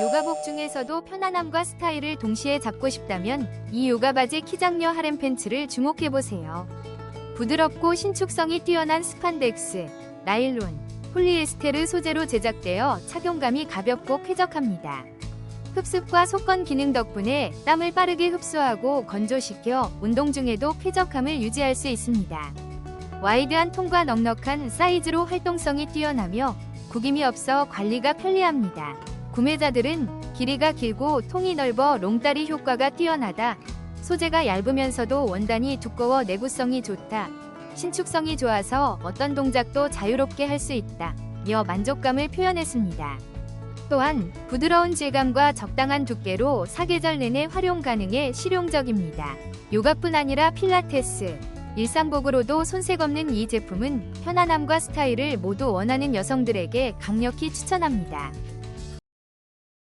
요가복 중에서도 편안함과 스타일을 동시에 잡고 싶다면 이 요가 바지 키장녀 하렘 팬츠를 주목해보세요. 부드럽고 신축성이 뛰어난 스판덱스, 나일론, 폴리에스테르 소재로 제작되어 착용감이 가볍고 쾌적합니다. 흡습과 속건 기능 덕분에 땀을 빠르게 흡수하고 건조시켜 운동 중에도 쾌적함을 유지할 수 있습니다. 와이드한 통과 넉넉한 사이즈로 활동성이 뛰어나며 구김이 없어 관리가 편리합니다. 구매자들은 길이가 길고 통이 넓어 롱다리 효과가 뛰어나다. 소재가 얇으면서도 원단이 두꺼워 내구성이 좋다. 신축성이 좋아서 어떤 동작도 자유롭게 할 수 있다. 며 만족감을 표현했습니다. 또한 부드러운 질감과 적당한 두께로 사계절 내내 활용 가능해 실용적입니다. 요가뿐 아니라 필라테스, 일상복으로도 손색 없는 이 제품은 편안함과 스타일을 모두 원하는 여성들에게 강력히 추천합니다.